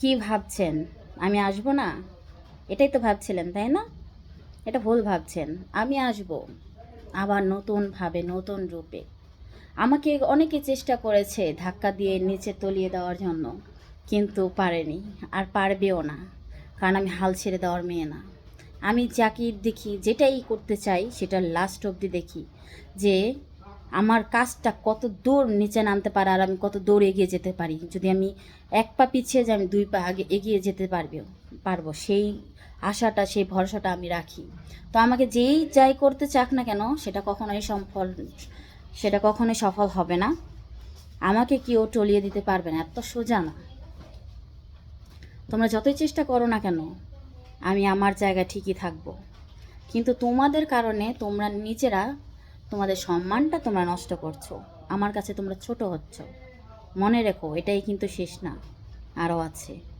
কি ভাবছেন? আমি আসব না? এটাই তো ভাবছিলেন, তাই না? এটা ভুল ভাবছেন। আমি আসব। আবার নতুনভাবে নতুন রূপে। আমাকে অনেকে চেষ্টা করেছে ধাক্কা দিয়ে নিচে তলিয়ে দেওয়ার জন্য, কিন্তু পারেনি। আর পারবেও না, কারণ আমি হাল ছেড়ে দেওয়ার মেয়ে না। আমি যাকে দেখি, যেটাই করতে চাই, সেটা লাস্ট অবধি দেখি যে আমার কাজটা কত দূর নিচে নামতে পারে আর আমি কত দূর এগিয়ে যেতে পারি? যদি আমি এক পা পিছিয়ে যাই, আমি দুই পা আগে এগিয়ে যেতে পারবে, পারব। সেই আশাটা, সেই ভরসাটা আমি রাখি। তো আমাকে যেই যাই করতে চাক না কেন, সেটা কখনোই সফল, সেটা কখনোই সফল হবে না। আমাকে কেউ টলিয়ে দিতে পারবে না, এত সোজা না। তোমরা যতই চেষ্টা করো না কেন, আমি আমার জায়গায় ঠিকই থাকব। কিন্তু তোমাদের কারণে তোমরা নিজেরা তোমাদের সম্মানটা তোমরা নষ্ট করছ। আমার কাছে তোমরা ছোট হচ্ছ। মনে রেখো, এটাই কিন্তু শেষ না। আরও আছে।